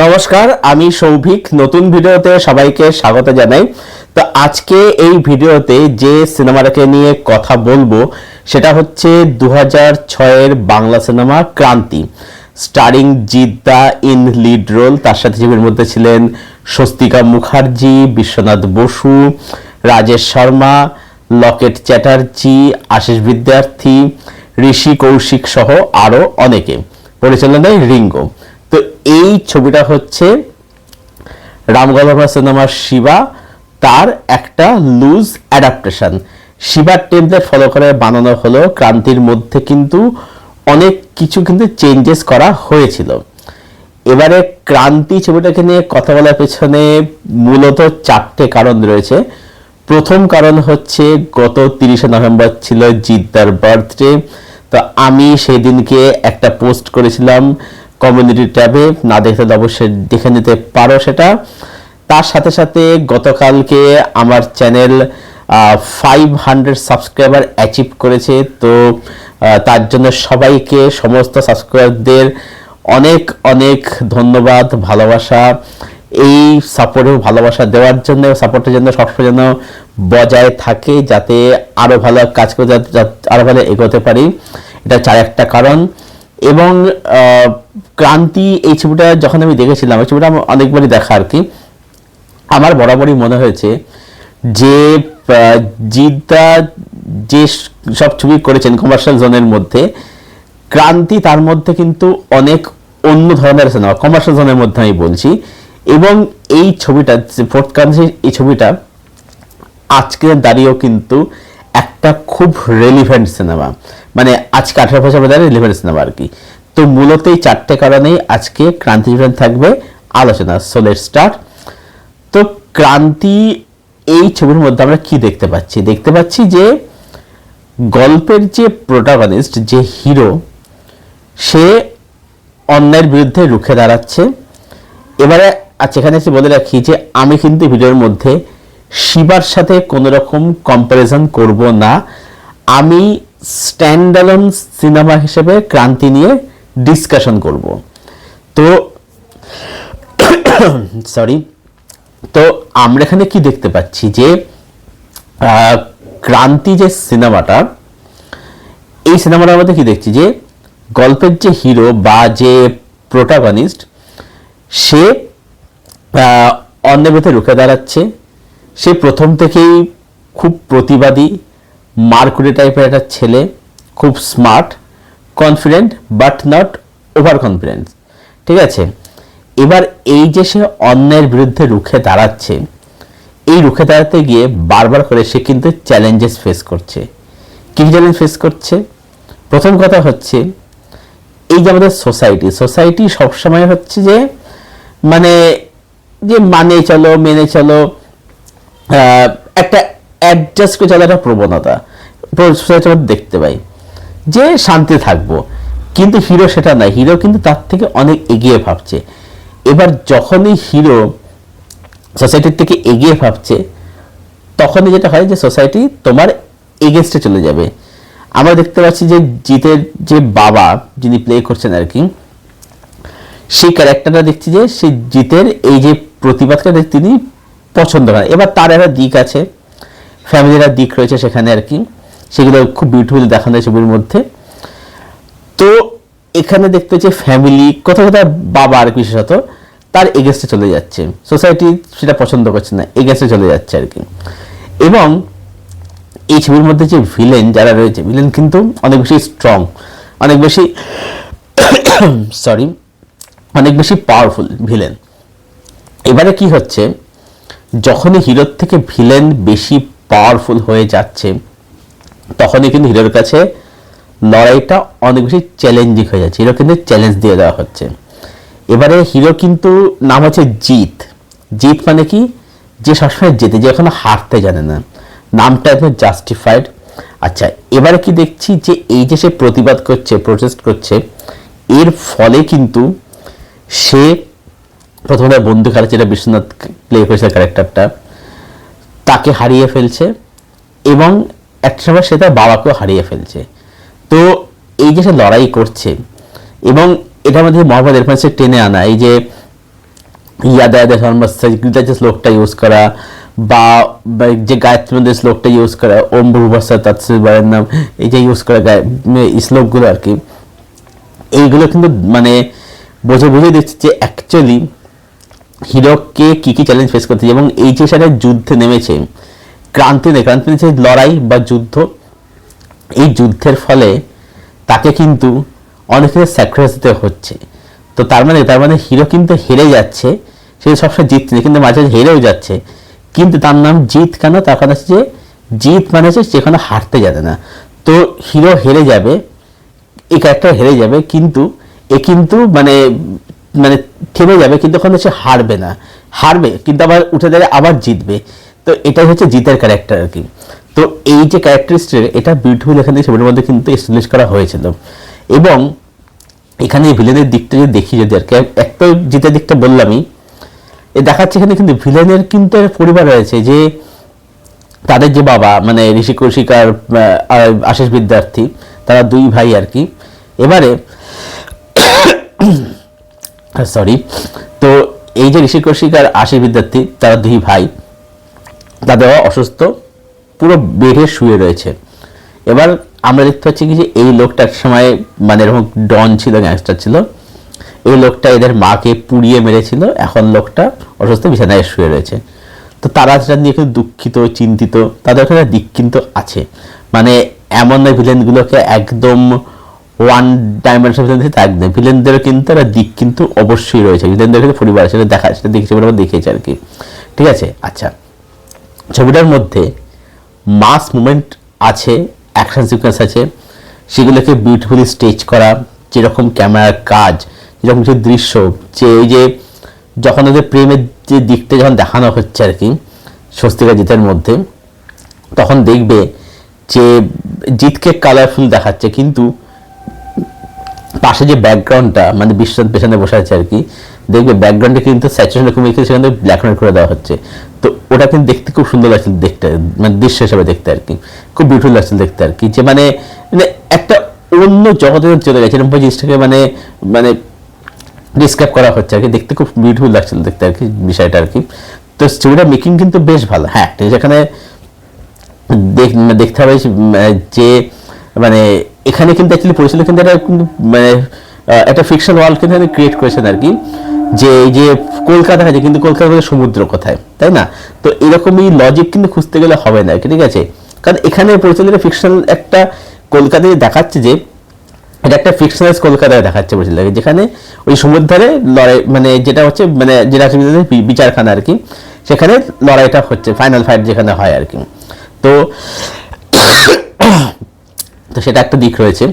নমস্কার, আমি সৌভিক। নতুন ভিডিওতে সবাইকে স্বাগত জানাই। তো আজকে এই ভিডিওতে যে সিনেমাটাকে নিয়ে কথা বলব, সেটা হচ্ছে দু হাজার ছয়ের বাংলা সিনেমা ক্রান্তি। স্টারিং জিদ্দা ইন লিড রোল, তার সাথে ছবির মধ্যে ছিলেন স্বস্তিকা মুখার্জি, বিশ্বনাথ বসু, রাজেশ শর্মা, লকেট চ্যাটার্জি, আশিস বিদ্যার্থী, ঋষি কৌশিক সহ আরও অনেকে। পরিচালনায় রিঙ্গো। তো এই ছবিটা হচ্ছে রামগলভা সিনেমার শিবা, তার একটা লুজ অ্যাডাপ্টেশন শিবার টেমপ্লেট ফলো করে বানানো হলো, ক্রান্তির মধ্যে কিন্তু অনেক কিছু কিন্তু চেঞ্জেস করা হয়েছিল। এবারে ক্রান্তি ছবিটাকে নিয়ে কথা বলার পেছনে মূলত চারটে কারণ রয়েছে। প্রথম কারণ হচ্ছে, গত তিরিশে নভেম্বর ছিল জিদ্দার বার্থডে তো আমি সেই দিনকে একটা পোস্ট করেছিলাম কমিউনিটি ট্যাবে না দেখতে অবশ্যই দেখে নিতে পারো সেটা। তার সাথে সাথে গতকালকে আমার channel five hundred subscriber achieve করেছে। তো তার জন্য সবাইকে, সমস্ত সাবস্ক্রাইবারদের অনেক অনেক ধন্যবাদ, ভালোবাসা। এই সাপোর্ট ভালোবাসা দেওয়ার জন্য সাপোর্টের জন্য সবসময় যেন বজায় থাকে, যাতে আরও ভালো কাজ করে যাতে ভালো এগোতে পারি। এটা চার একটা কারণ। এবং ক্রান্তি এই ছবিটা যখন আমি দেখেছিলাম, এই ছবিটা আমার অনেকবারই দেখা আর কি, আমার বরাবরই মনে হয়েছে যে জিদ্দা যে সব ছবি করেছেন কমার্শিয়াল জোনের মধ্যে, ক্রান্তি তার মধ্যে কিন্তু অনেক অন্য ধরনের সিনেমা কমার্শিয়াল জোনের মধ্যে আমি বলছি, এবং এই ছবিটা ফোর্থ ক্রান্তি এই ছবিটা আজকের দাঁড়িয়েও কিন্তু একটা খুব রেলিভেন্ট সিনেমা মানে আজকে আঠারো বছর বাজারে রেলিভেন্ট সিনেমা আর কি। তো মূলত এই চারটে কারণেই আজকে ক্রান্তি জীবন থাকবে। আলোচনা সোলের স্টার তো ক্রান্তি এই ছবির মধ্যে আমরা কি দেখতে পাচ্ছি? দেখতে পাচ্ছি যে গল্পের যে প্রোটাগনিস্ট যে হিরো সে অন্যায়ের বিরুদ্ধে রুখে দাঁড়াচ্ছে। এবারে আচ্ছা এখানে এসে বলে রাখি যে আমি কিন্তু ভিডিওর মধ্যে শিবার সাথে কোনো রকম কম্পারিজন করব না। আমি স্ট্যান্ডালন সিনেমা হিসেবে ক্রান্তি নিয়ে ডিসকাশন করব। তো সরি তো আমরা এখানে কি দেখতে পাচ্ছি যে ক্রান্তি যে সিনেমাটা, এই সিনেমাটার মধ্যে কি দেখছি যে, গল্পের যে হিরো বা যে প্রোটাগনিস্ট সে অন্যের বিরুদ্ধে রুখে দাঁড়াচ্ছে। সে প্রথম থেকেই খুব প্রতিবাদী মার্কুরি টাইপের একটা ছেলে, খুব smart confident but not over confidence ঠিক আছে? এবার এই যে সে অন্যায়ের বিরুদ্ধে রুখে দাঁড়াচ্ছে, এই রুখে দাঁড়াতে গিয়ে বারবার করে সে কিন্তু চ্যালেঞ্জেস ফেস করছে। কী চ্যালেঞ্জ ফেস করছে? প্রথম কথা হচ্ছে, এই যে আমাদের সোসাইটি সোসাইটি সবসময় হচ্ছে যে মানে যে মানে চলো, মেনে চলো একটা অ্যাডজাস্ট করে চলার একটা প্রবণতা সোসাইটির দেখতে পাই। যে শান্তি থাকব, কিন্তু হিরো সেটা নয়। হিরো কিন্তু তার থেকে অনেক এগিয়ে ভাবছে। এবার যখনই হিরো সোসাইটির থেকে এগিয়ে ভাবছে, তখনই যেটা হয় যে সোসাইটি তোমার এগেনস্টে চলে যাবে। আমরা দেখতে পাচ্ছি যে জিতের যে বাবা, যিনি প্লে করছেন আর কি, সেই ক্যারেক্টারটা দেখছি যে সে জিতের এই যে প্রতিবাদটা তিনি পছন্দ করেন। এবার তার একটা দিক আছে। ফ্যামিলির দিক রয়েছে সেখানে আর কি। সেগুলো খুব বিউটিফুল দেখানো হয় ছবির মধ্যে। তো এখানে দেখতে যে ফ্যামিলি কোথাও কোথাও বাবা আর বিশেষত, তার এগেস্টে চলে যাচ্ছে। সোসাইটি সেটা পছন্দ করছে না এগেস্টে চলে যাচ্ছে আর কি। এবং এই ছবির মধ্যে যে ভিলেন যারা রয়েছে ভিলেন কিন্তু অনেক বেশি স্ট্রং অনেক বেশি সরি অনেক বেশি পাওয়ারফুল ভিলেন এবারে কি হচ্ছে, যখনই হিরোর থেকে ভিলেন বেশি পাওয়ারফুল হয়ে যাচ্ছে তখনই কিন্তু হিরোর কাছে লড়াইটা অনেক বেশি চ্যালেঞ্জিং হয়ে যাচ্ছে হিরো কিন্তু চ্যালেঞ্জ দিয়ে দেওয়া হচ্ছে এবারে হিরো কিন্তু নাম হচ্ছে জিত জিত মানে কি যে সবসময় জেতে যে এখনও হারতে জানে না নামটা একদম জাস্টিফাইড আচ্ছা এবারে কি দেখছি যে এই যে সে প্রতিবাদ করছে প্রোটেস্ট করছে এর ফলে কিন্তু সে প্রথমে বন্ধু খেলা যেটা বিশ্বনাথ প্লে করেছে ক্যারেক্টারটা তাকে হারিয়ে ফেলছে এবং একটা সময় সে তার বাবাকেও হারিয়ে ফেলছে। তো এই যে সে লড়াই করছে এবং এটার মধ্যে মহাভারত রেফারেন্সে টেনে আনা, এই যে ইয়াদা ইয়াদা যে শ্লোকটা ইউজ করা বা যে গায়ত্রী মন্ত্রের শ্লোকটা ইউজ করা, ওম ভূবসা তৎসবারের নাম, এই যে ইউজ করা এই শ্লোকগুলো আর কি, এইগুলো কিন্তু মানে বোঝে বুঝে দিচ্ছে যে অ্যাকচুয়ালি হিরোকে কি কি চ্যালেঞ্জ ফেস করতে এবং এই যে সেটা যুদ্ধে নেমেছে। ক্রান্তি নেই। ক্রান্তি নেই লড়াই বা যুদ্ধ। এই যুদ্ধের ফলে তাকে কিন্তু অনেক কিছু স্যাক্রিফাইস দিতে হচ্ছে। তো তার মানে তার মানে হিরো কিন্তু হেরে যাচ্ছে। সে সবসময় জিতছে কিন্তু মাঝে হেরেও যাচ্ছে। কিন্তু তার নাম জিত কেন? তার কারণ হচ্ছে যে জিত মানে হচ্ছে যেখানে হারতে যাবে না। তো হিরো হেরে যাবে এই ক্যারেক্টার হেরে যাবে, কিন্তু এ কিন্তু মানে মানে থেমে যাবে, কিন্তু ওখানে সে হারবে না। হারবে, কিন্তু আবার উঠে দাঁড়িয়ে আবার জিতবে। তো এটাই হচ্ছে জিতের ক্যারেক্টার আর কি। তো এই যে ক্যারেক্টারিস্টিক এটা বিউটিফুল এখানে ছবির মধ্যে কিন্তু এস্টাবলিশ করা হয়েছিল এবং এখানে ভিলেনের দিকটা যদি দেখি যদি আর কি এক তো জিতের দিকটা বললামই, এ দেখাচ্ছে এখানে কিন্তু ভিলেনের কিন্তু একটা পরিবার রয়েছে যে তাদের যে বাবা মানে ঋষি কৌশিকার আশিস বিদ্যার্থী, তারা দুই ভাই আর কি। এবারে সরি তো এই যে ঋষি কৌশিক আর বিদ্যার্থী, তারা দুই ভাই তাদের অসুস্থ, পুরো বেডে শুয়ে রয়েছে। এবার আমরা দেখতে পাচ্ছি কি যে এই লোকটা এক সময় মানে এরকম ডন ছিল গ্যাংস্টার ছিল। এই লোকটা এদের মাকে পুড়িয়ে মেরেছিল, এখন লোকটা অসুস্থ, বিছানায় শুয়ে রয়েছে। তো তারা সেটা নিয়ে কিন্তু দুঃখিত, চিন্তিত, তাদের ওখানে দিক কিন্তু আছে। মানে এমন নয় ভিলেনগুলোকে একদম ওয়ান ডাইমেনশন ভিলেন দিতে একদম ভিলেনদেরও কিন্তু একটা দিক কিন্তু অবশ্যই রয়েছে। ভিলেনদের কিন্তু পরিবার সেটা দেখা, সেটা দেখেছে বলে দেখেছি আর কি। ঠিক আছে? আচ্ছা। ছবিটার মধ্যে মাস মুভমেন্ট আছে অ্যাকশন সিকোয়েন্স আছে, সেগুলোকে বিউটিফুলি স্টেজ করা, যেরকম ক্যামেরার কাজ, যেরকম কিছু দৃশ্য, যে এই যে যখন ওদের প্রেমের যে দিকটা যখন দেখানো হচ্ছে আর কি, স্বস্তিকা জিতের মধ্যে, তখন দেখবে যে জিতকে কালারফুল দেখাচ্ছে, কিন্তু পাশে যে ব্যাকগ্রাউন্ডটা মানে বিশ্বনাথ পেছনে বসে আছে আর কি, দেখবে ব্যাকগ্রাউন্ডে কিন্তু স্যাচুরেশন কমে গেছে সেখানে ব্ল্যাক অ্যান্ড করে দেওয়া হচ্ছে। তো ওটা কিন্তু দেখতে খুব সুন্দর লাগছে দেখতে মানে দৃশ্য হিসেবে দেখতে আর কি। খুব বিউটিফুল লাগছে দেখতে আর কি। যে মানে মানে একটা অন্য জগতে চলে গেছে, এরকম জিনিসটাকে মানে মানে ডিসক্রাইব করা হচ্ছে আর কি। দেখতে খুব বিউটিফুল লাগছিল দেখতে আর কি, বিষয়টা আর কি। তো ছবিটা মেকিং কিন্তু বেশ ভালো। হ্যাঁ যেখানে এখানে দেখতে হবে যে মানে এখানে কিন্তু অ্যাকচুয়ালি পরিচালক কিন্তু একটা মানে একটা ফিকশন ওয়ার্ল্ড কিন্তু ক্রিয়েট করেছেন আর কি। যে এই যে কলকাতা আছে কিন্তু কলকাতা সমুদ্র কোথায়, তাই না? তো এরকমই লজিক কিন্তু খুঁজতে গেলে হবে না ঠিক আছে? কারণ এখানে পরিচালকের ফিকশনাল একটা কলকাতায় দেখাচ্ছে যে, এটা একটা ফিকশনালাইজ কলকাতায় দেখাচ্ছে পরিচালক যেখানে ওই সমুদ্র ধারে লড়াই মানে যেটা হচ্ছে মানে যেটা বিচারখানা আর কি, সেখানে লড়াইটা হচ্ছে ফাইনাল ফাইট যেখানে হয় আর কি। তো তো সেটা একটা দিক রয়েছে।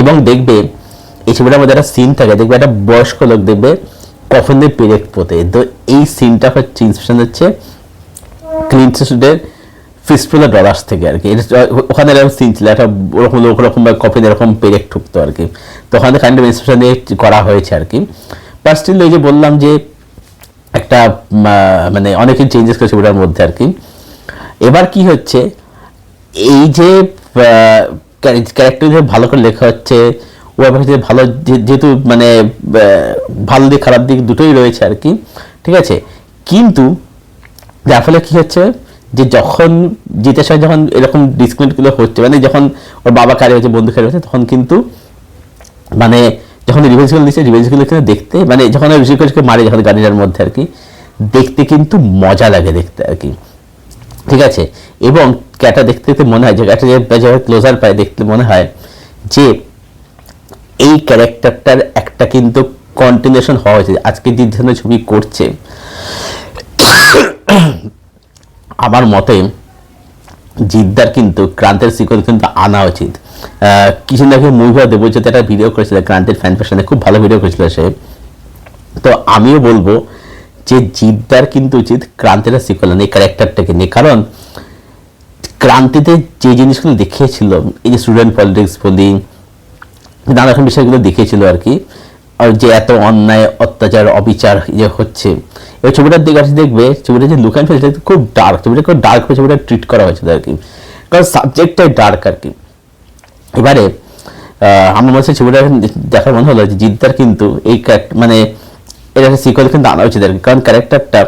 এবং দেখবে এই ছবিটার মধ্যে একটা সিন থাকে, দেখবে একটা বয়স্ক লোক দেখবে কখন দিয়ে পেরেক পোতে। তো এই সিনটা হচ্ছে ইন্সপিরেশন হচ্ছে ক্লিন সুডের ফিসফুল ডলার্স থেকে আর কি ওখানে এরকম সিন ছিল, একটা ওরকম লোক ওরকম কফিন এরকম পেরেক ঠুকতো আর কি তো ওখানে কাইন্ড অফ ইন্সপিরেশন দিয়ে করা হয়েছে আর কি বাট স্টিল এই যে বললাম যে একটা মানে অনেকেই চেঞ্জেস করেছে ওটার মধ্যে আর কি এবার কি হচ্ছে, এই যে ক্যারেক্টার ভালো করে লেখা হচ্ছে ও আবার হচ্ছে ভালো যেহেতু মানে ভালো দিক, খারাপ দিক দুটোই রয়েছে আর কি, ঠিক আছে? কিন্তু যার ফলে কী হচ্ছে যে যখন জিতের সঙ্গে যখন এরকম ডিসক্রিমিনেটগুলো হচ্ছে মানে যখন ওর বাবা কারে হচ্ছে, বন্ধু কারে হচ্ছে, তখন কিন্তু মানে যখন রিভেন্সগুলো দিচ্ছে রিভেন্সগুলো কিন্তু দেখতে মানে যখন ঋষিকেশকে মারে, যখন গাড়িটার মধ্যে আর কি, দেখতে কিন্তু মজা লাগে দেখতে আর কি। ঠিক আছে? এবং ক্যাটা দেখতে দেখতে মনে হয় যে ক্যাটা যখন ক্লোজার পায় দেখতে মনে হয় যে এই ক্যারেক্টারটার একটা কিন্তু কন্টিনিউশন হওয়া উচিত। আজকে যে ধরনের ছবি করছে, আমার মতে জিদ্দার কিন্তু ক্রান্তের সিকোয়েল কিন্তু আনা উচিত। কিছুদিন আগে মুভি দেবজিৎ একটা ভিডিও করেছিল, ক্রান্তের ফ্যান ফ্যাশনে খুব ভালো ভিডিও করেছিল সে। তো আমিও বলব যে জিদ্দার কিন্তু উচিত ক্রান্তির সিকোয়েল এই ক্যারেক্টারটাকে নিয়ে। কারণ ক্রান্তিতে যে জিনিসগুলো দেখিয়েছিল, এই যে স্টুডেন্ট পলিটিক্স বলি, নানা রকম বিষয়গুলো দেখিয়েছিল আর কি, আর যে এত অন্যায়, অত্যাচার, অবিচার যে হচ্ছে, এবার ছবিটার দিকে আসলে দেখবে, ছবিটা যে লুক অ্যান্ড ফিল খুব ডার্ক ছবিটা খুব ডার্ক ছবিটা ট্রিট করা হয়েছিল আর কি। কারণ সাবজেক্টটাই ডার্ক আর কি। এবারে আমার মনে হচ্ছে ছবিটা দেখার মনে হলো যে জিদ্দার কিন্তু এই মানে এটা একটা সিকুয়েল কিন্তু আনা উচিত কারণ ক্যারেক্টারটা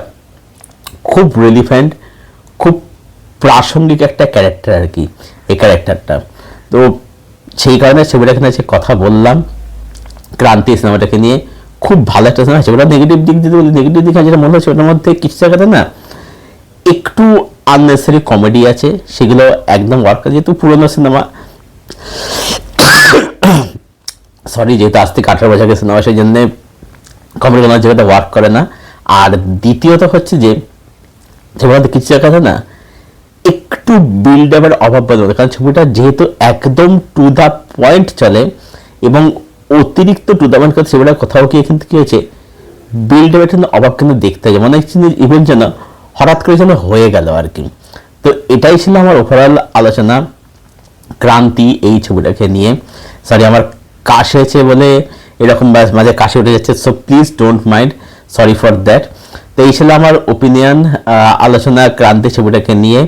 খুব রিলিফেন্ট খুব প্রাসঙ্গিক একটা ক্যারেক্টার আর কি, এই ক্যারেক্টারটা তো সেই কারণে ছবিটাকে নিয়ে কথা বললাম। ক্রান্তি সিনেমাটাকে নিয়ে খুব ভালো একটা সিনেমা ওটা নেগেটিভ দিক দিতে বলি নেগেটিভ দিক যেটা মনে হচ্ছে ওটার মধ্যে কিছু জায়গাতে না, একটু আননেসারি কমেডি আছে। সেগুলো একদম ওয়ার্ক যেহেতু পুরোনো সিনেমা সরি যেহেতু আজ থেকে আঠারো বছর সিনেমা সেই জন্যে কমেডি কোনো জায়গাটা ওয়ার্ক করে না। আর দ্বিতীয়ত হচ্ছে যে ছবিটাতে কিছু জায়গাতে না, একটু বিল্ড আপের অভাব পারে কারণ ছবিটা যেহেতু একদম টু দ্য পয়েন্ট চলে, এবং অতিরিক্ত টু দ্য পয়েন্ট করে ছবিটা কোথাও গিয়ে কিন্তু কি হয়েছে বিল্ড আপের কিন্তু অভাব কিন্তু দেখতে হয়। মনে হচ্ছে ইভেন্ট যেন হঠাৎ করে যেন হয়ে গেল আর কি। তো এটাই ছিল আমার ওভারঅল আলোচনা। ক্রান্তি এই ছবিটাকে নিয়ে। সরি আমার কাশ হয়েছে বলে এরকম মাঝে কাশি উঠে যাচ্ছে। So please don't mind sorry for that তো এই ছিল আমার ওপিনিয়ন আলোচনা ক্রান্তি ছবিটাকে নিয়ে।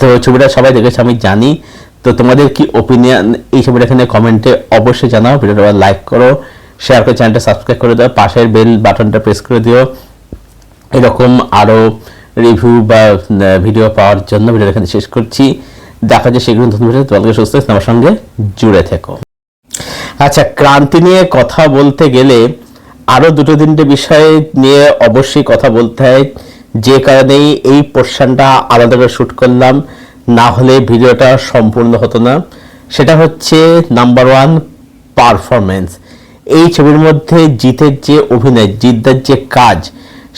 তো ছবিটা সবাই দেখেছে, আমি জানি। তো তোমাদের কি ওপিনিয়ন এই ছবিটাকে নিয়ে কমেন্টে অবশ্যই জানাও। ভিডিওটা লাইক করো শেয়ার করে চ্যানেলটা সাবস্ক্রাইব করে দাও। পাশের বেল বাটনটা প্রেস করে দিও। এরকম আরও রিভিউ বা ভিডিও পাওয়ার জন্য ভিডিও এখানে শেষ করছি। দেখা যায় সেগুলো তোমাকে সুস্থ আমার সঙ্গে জুড়ে থেকো। আচ্ছা ক্রান্তি নিয়ে কথা বলতে গেলে আরও দুটো তিনটে বিষয় নিয়ে অবশ্যই কথা বলতে হয়। যে কারণেই এই পোর্শনটা আলাদা করে শ্যুট করলাম। না হলে ভিডিওটা সম্পূর্ণ হতো না। সেটা হচ্ছে নাম্বার ওয়ান পারফরমেন্স এই ছবির মধ্যে জিতের যে অভিনয়, জিদ্দার যে কাজ,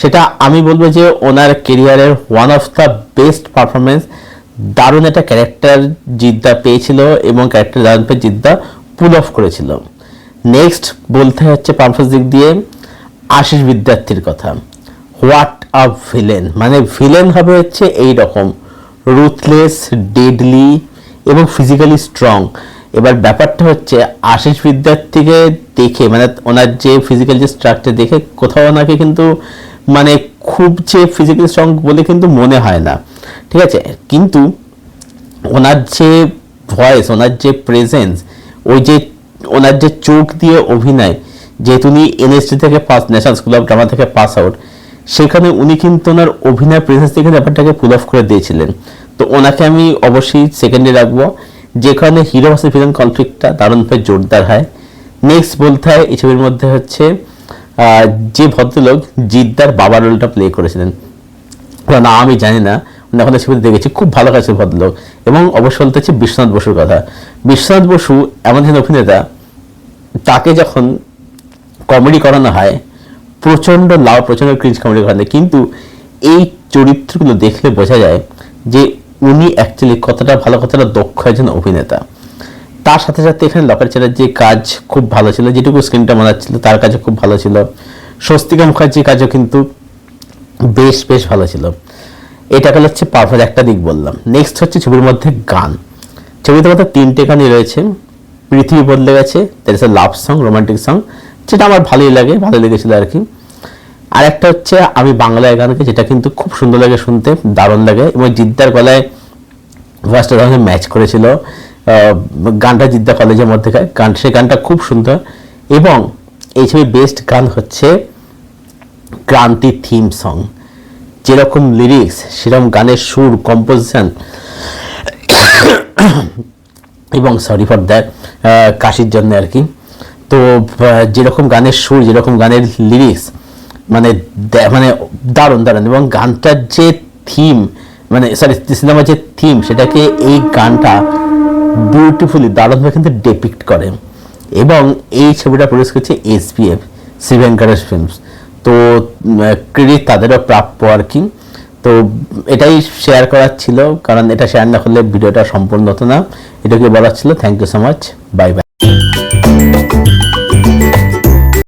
সেটা আমি বলব যে ওনার কেরিয়ারের one of the best performance দারুণ একটা ক্যারেক্টার জিদ্দা পেয়েছিল এবং ক্যারেক্টার দারুণ পেয়ে জিদ্দা। পুল অফ করেছিল নেক্সট বলতে হচ্ছে পারফরমেন্স দিক দিয়ে আশিস বিদ্যার্থীর কথা। হোয়াট আ ভিলেন মানে ভিলেন হবে হচ্ছে এই রকম রুথলেস ডেডলি এবং ফিজিক্যালি স্ট্রং এবার ব্যাপারটা হচ্ছে আশিস বিদ্যার্থীকে দেখে মানে ওনার যে ফিজিক্যাল যে স্ট্রাকচার দেখে কোথাও ওনাকে কিন্তু মানে খুব যে ফিজিক্যালি স্ট্রং বলে কিন্তু মনে হয় না। ঠিক আছে? কিন্তু ওনার যে ভয়েস ওনার যে প্রেজেন্স ওই যে ওনার যে চোখ দিয়ে অভিনয় যেহেতু উনি এনএসটি থেকে pass national school of drama থেকে পাস আউট সেখানে উনি কিন্তু ওনার অভিনয় প্রেসেন্স থেকে ব্যাপারটাকে পুল অফ করে দিয়েছিলেন। তো ওনাকে আমি অবশ্যই সেকেন্ডে রাখব। যেখানে হিরো ভার্সেস ভিলেন কনফ্লিক্টটা দারুণভাবে জোরদার হয়। নেক্সট বলতে হয়, এই ছবির মধ্যে হচ্ছে যে ভদ্রলোক জিদ্দার বাবা রোলটা প্লে করেছিলেন। না, আমি জানি না এখন ছবিতে দেখেছি খুব ভালো কাছে ভদ্রলোক এবং অবশ্যই বলতে হচ্ছে বিশ্বনাথ বসুর কথা। বিশ্বনাথ বসু এমন একজন অভিনেতা, তাকে যখন কমেডি করানো হয়, প্রচণ্ড লাভ প্রচণ্ড ক্রিঞ্জ কমেডি করানো কিন্তু এই চরিত্রগুলো দেখলে বোঝা যায় যে উনি অ্যাকচুয়ালি কতটা ভালো, কতটা দক্ষ একজন অভিনেতা। তার সাথে সাথে এখানে লকার যে কাজ খুব ভালো ছিল, যেটুকু স্ক্রিনটা ছিল তার কাজও খুব ভালো ছিল। স্বস্তিকা মুখার্জির কাজও কিন্তু বেশ বেশ ভালো ছিল। এটা গেল হচ্ছে পারফেক্ট? একটা দিক বললাম। নেক্সট হচ্ছে ছবির মধ্যে গান। ছবিতে মধ্যে তিনটে গানই রয়েছে। পৃথিবী বদলে গেছে that is love song romantic song যেটা আমার ভালোই লাগে ভালো লেগেছিলো আর কি। আর একটা হচ্ছে আমি বাংলায় গানকে যেটা কিন্তু খুব সুন্দর লাগে শুনতে, দারুণ লাগে। এবং জিদ্দার গলায় ভয়েসটা ধরনের ম্যাচ করেছিল। গানটা জিদ্দা কলেজের মধ্যে গান, সেই গানটা খুব সুন্দর। এবং এই ছবির বেস্ট গান হচ্ছে ক্রান্তি থিম সং যেরকম লিরিক্স সেরকম গানের সুর কম্পোজিশন এবং সরি ফর দ্যাট কাশির জন্য আর কি। তো যেরকম গানের সুর, যেরকম গানের লিরিক্স মানে মানে দারুণ দারুণ। এবং গানটার যে থিম মানে সরি সিনেমার যে থিম সেটাকে এই গানটা বিউটিফুলি দারুণভাবে কিন্তু ডেপিক্ট করে। এবং এই ছবিটা প্রডিউস করছে S P F Shri Venkatesh films তো ক্রেডিট তাদেরও প্রাপ্য আর কি তো এটাই শেয়ার করার ছিল, কারণ এটা শেয়ার না করলে ভিডিওটা সম্পূর্ণ হতো না। এটাকে বলার ছিল। Thank you so much bye bye